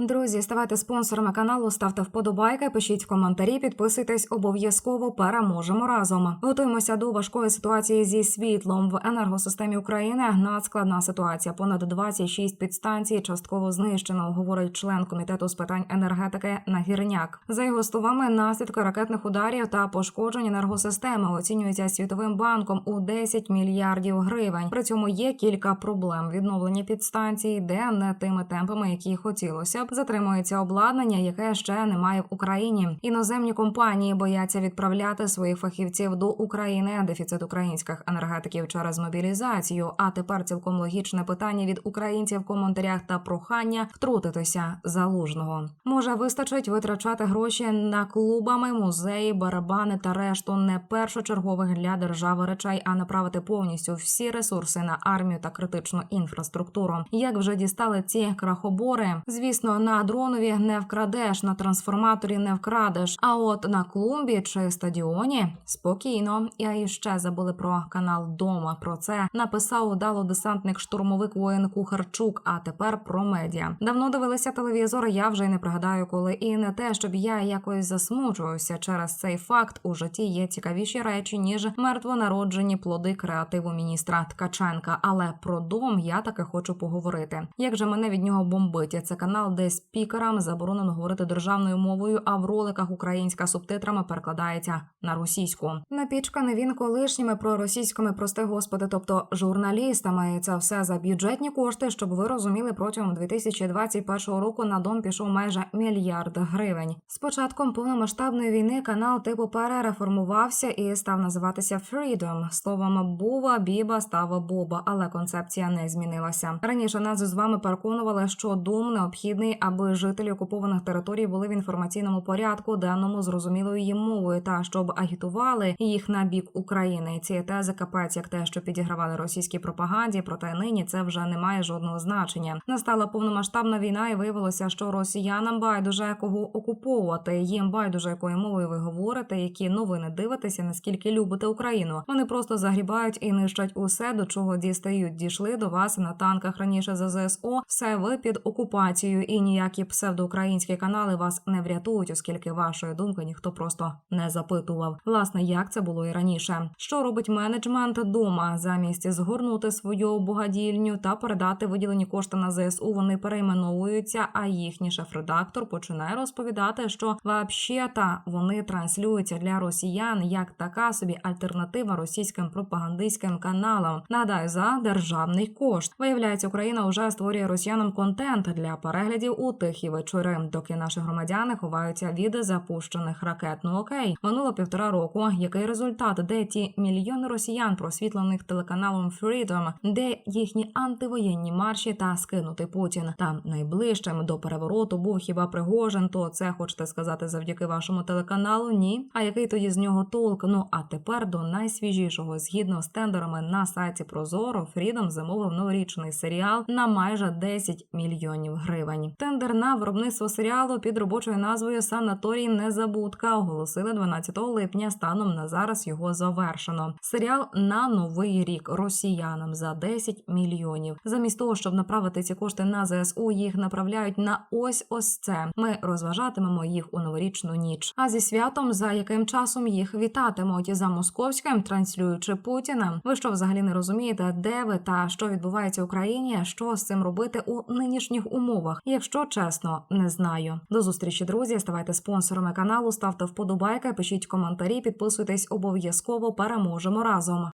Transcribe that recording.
Друзі, ставайте спонсорами каналу, ставте вподобайки, пишіть в коментарі, підписуйтесь обов'язково. Переможемо разом. Готуємося до важкої ситуації зі світлом в енергосистемі України. Надскладна ситуація. Понад 26 підстанцій частково знищено. Говорить член комітету з питань енергетики Нагірняк. За його словами, наслідки ракетних ударів та пошкоджень енергосистеми оцінюються світовим банком у 10 мільярдів гривень. При цьому є кілька проблем. Відновлення підстанцій йде не тими темпами, які хотілося. Затримується обладнання, яке ще немає в Україні. Іноземні компанії бояться відправляти своїх фахівців до України. Дефіцит українських енергетиків через мобілізацію. А тепер цілком логічне питання від українців в коментарях та прохання втрутитися залужного. Може, вистачить витрачати гроші на клубами, музеї, барабани та решту не першочергових для держави речей, а направити повністю всі ресурси на армію та критичну інфраструктуру. Як вже дістали ці крахобори? Звісно, на дронові не вкрадеш, на трансформаторі не вкрадеш. А от на клумбі чи стадіоні спокійно. Я іще забули про канал Дома. Про це написав удало десантник штурмовик воєн Кухарчук. А тепер про медіа. Давно дивилися телевізор. Я вже й не пригадаю, коли і не те, щоб я якось засмучувався через цей факт. У житті є цікавіші речі ніж мертвонароджені плоди креативу міністра Ткаченка. Але про дом я таки хочу поговорити. Як же мене від нього бомбить? Це канал, де спікерам заборонено говорити державною мовою, а в роликах українська субтитрами перекладається на російську. Напічканий він колишніми проросійськими, прости господи, тобто журналістами. Це все за бюджетні кошти, щоб ви розуміли, протягом 2021 року на дом пішов майже мільярд гривень. З початком повномасштабної війни канал типу перереформувався і став називатися Freedom. Словом Бува, Біба став Боба, але концепція не змінилася. Раніше нас з вами переконували, що дум необхідний, аби жителі окупованих територій були в інформаційному порядку, даному зрозумілою їм мовою, та щоб агітували їх на бік України. Ці тези капець, як те, що підігравали російській пропаганді, проте нині це вже не має жодного значення. Настала повномасштабна війна, і виявилося, що росіянам байдуже кого окуповувати. Їм байдуже якою мовою ви говорите, які новини дивитеся, наскільки любите Україну. Вони просто загрібають і нищать усе, до чого дістають. Дійшли до вас на танках раніше за ЗСО. Все ви під окупацією, і ніякі псевдоукраїнські канали вас не врятують, оскільки вашої думки ніхто просто не запитував. Власне, як це було і раніше. Що робить менеджмент дома замість згорнути свою богадільню та передати виділені кошти на ЗСУ? Вони перейменовуються. А їхній шеф-редактор починає розповідати, що вообще-та вони транслюються для росіян як така собі альтернатива російським пропагандистським каналам. Нагадаю, за державний кошт виявляється, Україна вже створює росіянам контент для переглядів у тихі вечори, доки наші громадяни ховаються від запущених ракет. Ну окей, минуло півтора року. Який результат? Де ті мільйони росіян, просвітлених телеканалом Freedom, де їхні антивоєнні марші та скинутий Путін? Там найближчим до перевороту був хіба Пригожин? То це хочете сказати завдяки вашому телеканалу? Ні. А який тоді з нього толк? Ну а тепер до найсвіжішого, згідно з тендерами на сайті Прозоро, Freedom замовив новорічний серіал на майже 10 мільйонів гривень. Тендер на виробництво серіалу під робочою назвою Санаторій Незабудка оголосили 12 липня. Станом на зараз його завершено. Серіал на новий рік росіянам за 10 мільйонів. Замість того, щоб направити ці кошти на ЗСУ, їх направляють на ось ось це. Ми розважатимемо їх у новорічну ніч. А зі святом за яким часом їх вітатимуть за московським, транслюючи Путіна. Ви що взагалі не розумієте, де ви та що відбувається в Україні? Що з цим робити у нинішніх умовах? Якщо чесно, не знаю. До зустрічі, друзі. Ставайте спонсорами каналу, ставте вподобайки, пишіть коментарі, підписуйтесь обов'язково. Переможемо разом.